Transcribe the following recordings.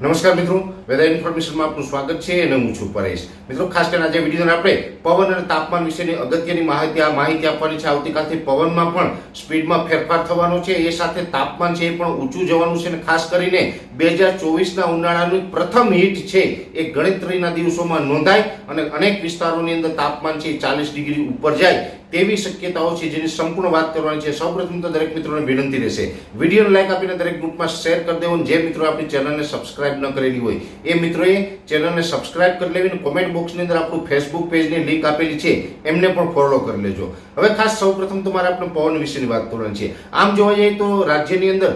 નમસ્કાર મિત્રો. વેધર ઇન્ફોર્મેશનમાં આપનું સ્વાગત છે અને હું છું પરેશ. મિત્રો, ખાસ કરીને આજે વિડીયોને આપણે પવન અને તાપમાન વિશેની અગત્યની માહિતી આ માહિતી આપવાની છે. આવતીકાલથી પવનમાં પણ સ્પીડમાં ફેરફાર થવાનો છે. એ સાથે તાપમાન છે એ પણ ઊંચું જવાનું છે અને ખાસ કરીને બે હજાર ચોવીસના ઉનાળાની પ્રથમ હીટ છે એ ગણતરીના દિવસોમાં નોંધાય અને અનેક વિસ્તારોની અંદર તાપમાન છે ચાલીસ ડિગ્રી ઉપર જાય. તેવી શક્યતાઓ છે જેની સંપૂર્ણ વાત કરવાની છે. સૌપ્રથમ તો દરેક મિત્રોને વિનંતી રહેશે. વિડીયોને લાઈક આપીને દરેક ગ્રુપમાં શેર કરી દેવું જે મિત્રો આપણી ચેનલને સબસ્ક્રાઇબ ન કરેલી હોય, એ મિત્રોએ ચેનલને સબસ્ક્રાઇબ કરી લેવી અને કોમેન્ટ બોક્સની અંદર આપણું ફેસબુક પેજની લિંક આપેલી છે, એમને પણ ફોલો કરી લેજો. હવે ખાસ સૌપ્રથમ તો મારે આપણે પવન વિશેની વાત કરવાની છે. આમ જોવા જઈએ તો રાજ્યની અંદર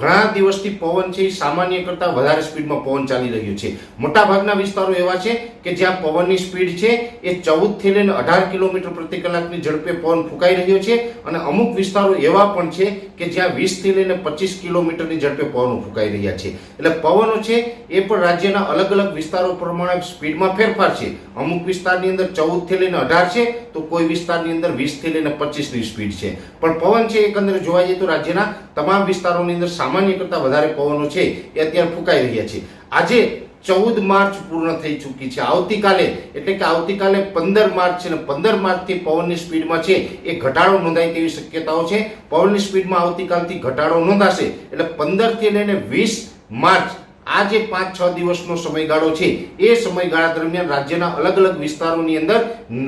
ઘણા દિવસથી પવન છે એ સામાન્ય કરતાં વધારે સ્પીડમાં પવન ચાલી રહ્યો છે. મોટાભાગના વિસ્તારો એવા છે કે જ્યાં પવનની સ્પીડ છે એ ચૌદથી લઈને અઢાર કિલોમીટર પ્રતિ કલાકની ઝડપે પવન ફૂંકાઈ રહ્યો છે અને અમુક વિસ્તારો એવા પણ છે કે જ્યાં વીસથી લઈને પચીસ કિલોમીટરની ઝડપે પવનો ફૂંકાઈ રહ્યા છે. એટલે પવનો છે એ પણ રાજ્યના અલગ અલગ વિસ્તારો પ્રમાણે સ્પીડમાં ફેરફાર છે. અમુક વિસ્તારની અંદર ચૌદથી લઈને અઢાર છે, તો કોઈ વિસ્તારની અંદર વીસથી લઈને પચીસની સ્પીડ છે. પણ પવન છે એકંદરે જોવા જઈએ તો રાજ્યના તમામ વિસ્તારોની અંદર સામાન્ય કરતાં વધારે પવનો છે એ અત્યારે ફૂંકાઈ રહ્યા છે. આજે ચૌદ માર્ચ પૂર્ણ થઈ ચૂકી છે. આવતીકાલે, એટલે કે આવતીકાલે પંદર માર્ચ છે પંદર માર્ચથી પવનની સ્પીડમાં છે. એ ઘટાડો નોંધાય તેવી શક્યતાઓ છે. પવનની સ્પીડમાં આવતીકાલથી ઘટાડો નોંધાશે. એટલે પંદરથી લઈને વીસ માર્ચ આ જે પાંચ છ દિવસનો સમયગાળો છે. એ સમયગાળા દરમિયાન રાજ્યના અલગ અલગ વિસ્તારોની અંદર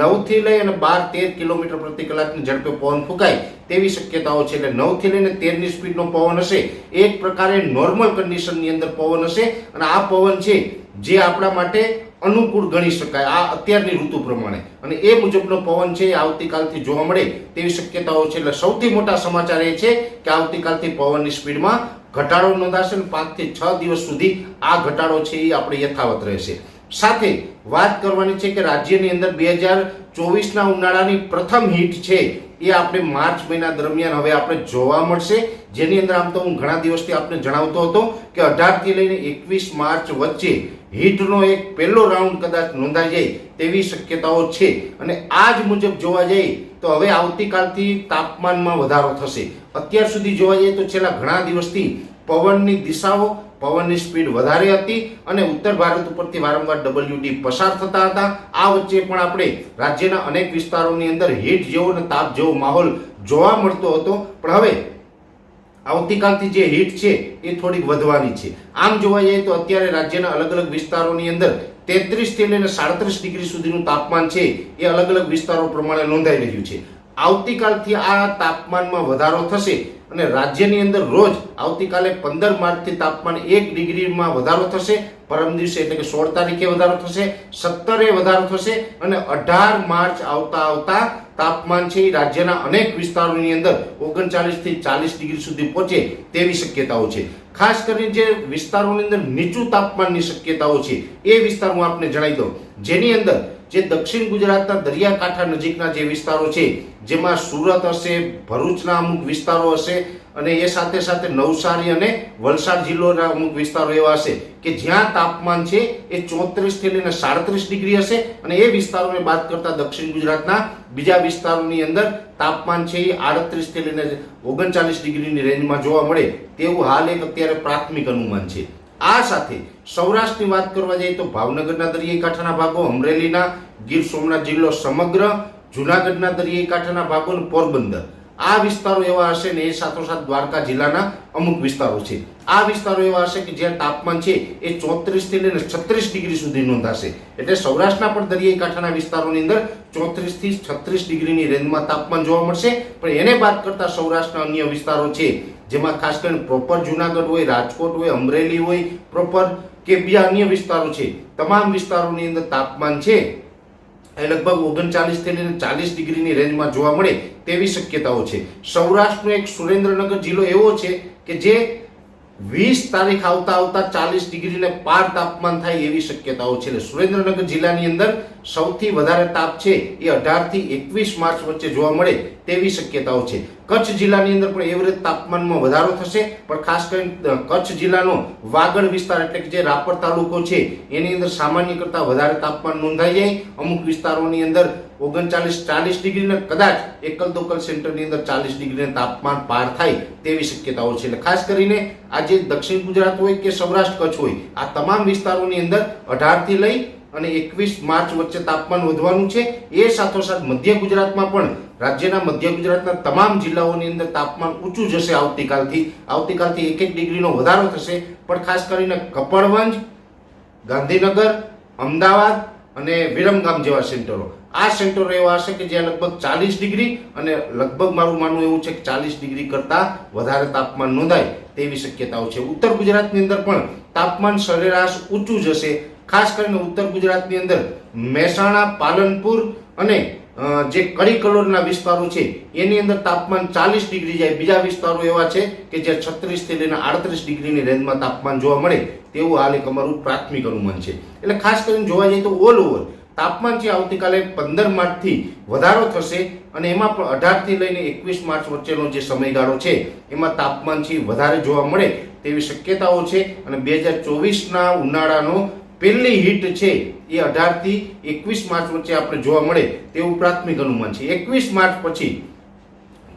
નવથી લઈ અને બાર તેર કિલોમીટર પ્રતિ કલાકની ઝડપે પવન ફૂંકાય તેવી શક્યતાઓ છે. એટલે નવથી લઈને તેરની સ્પીડનો પવન હશે. એક પ્રકારે નોર્મલ કન્ડિશનની અંદર પવન હશે અને આ પવન છે જે આપણા માટે અનુકૂળ ગણી શકાય. આ અત્યારની ઋતુ પ્રમાણે. અને એ મુજબનો પવન છે આવતીકાલથી જોવા મળે તેવી શક્યતાઓ છે. એટલે સૌથી મોટા સમાચાર એ છે કે આવતીકાલથી પવનની સ્પીડમાં ઘટાડો નોંધાશે ને પાંચથી છ દિવસ સુધી આ ઘટાડો છે એ આપણે યથાવત રહેશે. સાથે વાત કરવાની છે કે રાજ્યની અંદર બે હજાર ચોવીસના ઉનાળાની પ્રથમ હીટ છે એ આપણે માર્ચ મહિના દરમિયાન હવે આપણે જોવા મળશે. જેની અંદર આમ તો હું ઘણા દિવસથી આપને જણાવતો હતો કે અઢારથી લઈને એકવીસ માર્ચ વચ્ચે હીટનો એક પહેલો રાઉન્ડ કદાચ નોંધાઈ જાય તેવી શક્યતાઓ છે. અને આ જ મુજબ જોવા જઈએ તો હવે આવતીકાલથી તાપમાનમાં વધારો થશે. અત્યાર સુધી જોવા જઈએ તો છેલ્લા ઘણા દિવસથી પવનની દિશાઓ, પવનની સ્પીડ વધારે હતી અને ઉત્તર ભારત ઉપરથી વારંવાર ડબલ્યુડી પસાર થતા હતા. આ વચ્ચે પણ આપણે રાજ્યના અનેક વિસ્તારોની અંદર હીટ જેવો અને તાપ જેવો માહોલ જોવા મળતો હતો. પણ હવે આવતીકાલથી જે હીટ છે એ થોડીક વધવાની છે. આમ જોવા જઈએ તો અત્યારે રાજ્યના અલગ અલગ વિસ્તારોની અંદર તેત્રીસથી લઈને સાડત્રીસ ડિગ્રી સુધીનું તાપમાન છે એ અલગ અલગ વિસ્તારો પ્રમાણે નોંધાઈ રહ્યું છે. આવતીકાલથી આ તાપમાનમાં વધારો થશે અને રાજ્યની અંદર રોજ આવતીકાલે પંદર માર્ચથી તાપમાન એક ડિગ્રીમાં વધારો થશે. પરમ દિવસે એટલે કે સોળ તારીખે વધારો થશે, સત્તરે વધારો થશે અને અઢાર માર્ચ આવતા આવતા તાપમાન છે એ રાજ્યના અનેક વિસ્તારોની અંદર ઓગણચાલીસથી ચાલીસ ડિગ્રી સુધી પહોંચે તેવી શક્યતાઓ છે. ખાસ કરીને જે વિસ્તારોની અંદર નીચું તાપમાનની શક્યતાઓ છે, એ વિસ્તાર હું આપને જણાવી દઉં. જેની અંદર જે દક્ષિણ ગુજરાતના દરિયાકાંઠા નજીકના જે વિસ્તારો છે, જેમાં સુરત હશે, ભરૂચના અમુક વિસ્તારો હશે અને એ સાથે સાથે નવસારી અને વલસાડ જિલ્લોના અમુક વિસ્તારો એવા હશે કે જ્યાં તાપમાન છે એ ચોત્રીસથી લઈને સાડત્રીસ ડિગ્રી હશે. અને એ વિસ્તારોને બાદ કરતા દક્ષિણ ગુજરાતના બીજા વિસ્તારોની અંદર તાપમાન છે એ આડત્રીસથી લઈને ઓગણચાલીસ ડિગ્રીની રેન્જમાં જોવા મળે તેવું હાલ એક અત્યારે પ્રાથમિક અનુમાન છે. આ સાથે સૌરાષ્ટ્રની વાત કરવા જઈએ તો ભાવનગરના દરિયાઈકાંઠાના ભાગો, અમરેલીના ગીર સોમનાથ જિલ્લો સમગ્ર જુનાગઢના દરિયાઈ કાંઠાના ભાગો અને પોરબંદર. આ વિસ્તારો એવા હશે ને એ સાથોસાથ દ્વારકા જિલ્લાના અમુક વિસ્તારો છે. આ વિસ્તારો એવા હશે કે જ્યાં તાપમાન છે એ ચોત્રીસથી લઈને છત્રીસ ડિગ્રી સુધી નોંધાશે. એટલે સૌરાષ્ટ્રના પણ દરિયાઈ કાંઠાના વિસ્તારોની અંદર ચોત્રીસથી છત્રીસ ડિગ્રીની રેન્જમાં તાપમાન જોવા મળશે. પણ એને બાદ કરતા સૌરાષ્ટ્રના અન્ય વિસ્તારો છે, જેમાં ખાસ કરીને પ્રોપર જુનાગઢ હોય, રાજકોટ હોય, અમરેલી હોય, પ્રોપર કે બીજા અન્ય વિસ્તારો છે, તમામ વિસ્તારોની અંદર તાપમાન છે એ લગભગ ઓગણચાલીસથી લઈને ચાલીસ ડિગ્રીની રેન્જમાં જોવા મળે તેવી શક્યતાઓ છે. સૌરાષ્ટ્રનો એક સુરેન્દ્રનગર જિલ્લો એવો છે કે જે વીસ તારીખ આવતા આવતા ચાલીસ ડિગ્રીને પાર તાપમાન થાય એવી શક્યતાઓ છે. એટલે સુરેન્દ્રનગર જિલ્લાની અંદર સૌથી વધારે તાપ છે એ અઢારથી એકવીસ માર્ચ વચ્ચે જોવા મળે તેવી શક્યતાઓ છે. કચ્છ જિલ્લાની અંદર પણ એવરેજ તાપમાનમાં વધારો થશે, પણ ખાસ કરીને કચ્છ જિલ્લાનો વાગડ વિસ્તાર એટલે કે જે રાપર તાલુકો છે, એની અંદર સામાન્ય કરતાં વધારે તાપમાન નોંધાઈ જાય. અમુક વિસ્તારોની અંદર ઓગણચાલીસ ચાલીસ ડિગ્રીને કદાચ એકલ દોકલ સેન્ટરની અંદર ચાલીસ ડિગ્રીને તાપમાન પાર થાય તેવી શક્યતાઓ છે. ખાસ કરીને આજે દક્ષિણ ગુજરાત હોય કે સૌરાષ્ટ્ર કચ્છ હોય, આ તમામ વિસ્તારોની અંદર અઢારથી લઈ અને એકવીસ માર્ચ વચ્ચે તાપમાન વધવાનું છે. એ સાથોસાથ મધ્ય ગુજરાતમાં પણ રાજ્યના મધ્ય ગુજરાતના તમામ જિલ્લાઓની અંદર તાપમાન ઊંચું જશે આવતીકાલથી. આવતીકાલથી એક એક ડિગ્રીનો વધારો થશે. પણ ખાસ કરીને કપડવંજ, ગાંધીનગર, અમદાવાદ અને વિરમગામ જેવા સેન્ટરો. આ સેન્ટરો એવા હશે કે જ્યાં લગભગ ચાલીસ ડિગ્રી અને લગભગ મારું માનવું એવું છે કે ચાલીસ ડિગ્રી કરતાં વધારે તાપમાન નોંધાય તેવી શક્યતાઓ છે. ઉત્તર ગુજરાતની અંદર પણ તાપમાન સરેરાશ ઊંચું જશે. ખાસ કરીને ઉત્તર ગુજરાતની અંદર મહેસાણા, પાલનપુર અને જે કડી કલોરના વિસ્તારો છે, એની અંદર તાપમાન ચાલીસ ડિગ્રી જાય. બીજા વિસ્તારો એવા છે કે જે છત્રીસથી લઈને આડત્રીસ ડિગ્રીની રેન્જમાં તાપમાન જોવા મળે, તેવું હાલ એક અમારું પ્રાથમિક અનુમાન છે. એટલે ખાસ કરીને જોવા જઈએ તો ઓલ ઓવર તાપમાન છે આવતીકાલે પંદર માર્ચથી વધારો થશે અને એમાં પણ અઢારથી લઈને એકવીસ માર્ચ વચ્ચેનો જે સમયગાળો છે, એમાં તાપમાન છે વધારે જોવા મળે તેવી શક્યતાઓ છે. અને બે હજાર ચોવીસના ઉનાળાનો પહેલી હિટ છે એ અઢારથી એકવીસ માર્ચ વચ્ચે આપણે જોવા મળે તેવું પ્રાથમિક અનુમાન છે. એકવીસ માર્ચ પછી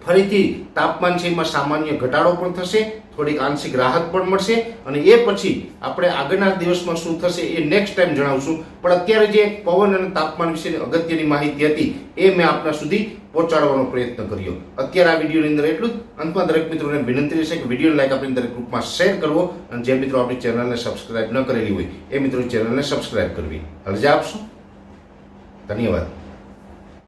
ફરીથી તાપમાન છે એમાં સામાન્ય ઘટાડો પણ થશે, થોડીક આંશિક રાહત પણ મળશે અને એ પછી આપણે આગળના દિવસમાં શું થશે એ નેક્સ્ટ ટાઈમ જણાવશું. પણ અત્યારે જે પવન અને તાપમાન વિશેની અગત્યની માહિતી હતી એ મેં આપના સુધી પહોંચાડવાનો પ્રયત્ન કર્યો. અત્યારે આ વિડીયોની અંદર એટલું જ. અંતમાં દરેક મિત્રોને વિનંતી રહેશે કે વીડિયો લાઈક આપણી દરેક ગ્રુપમાં શેર કરવો અને જે મિત્રો આપણી ચેનલને સબસ્ક્રાઇબ ન કરેલી હોય એ મિત્રો ચેનલને સબસ્ક્રાઇબ કરવી. અરજા આપશો. ધન્યવાદ.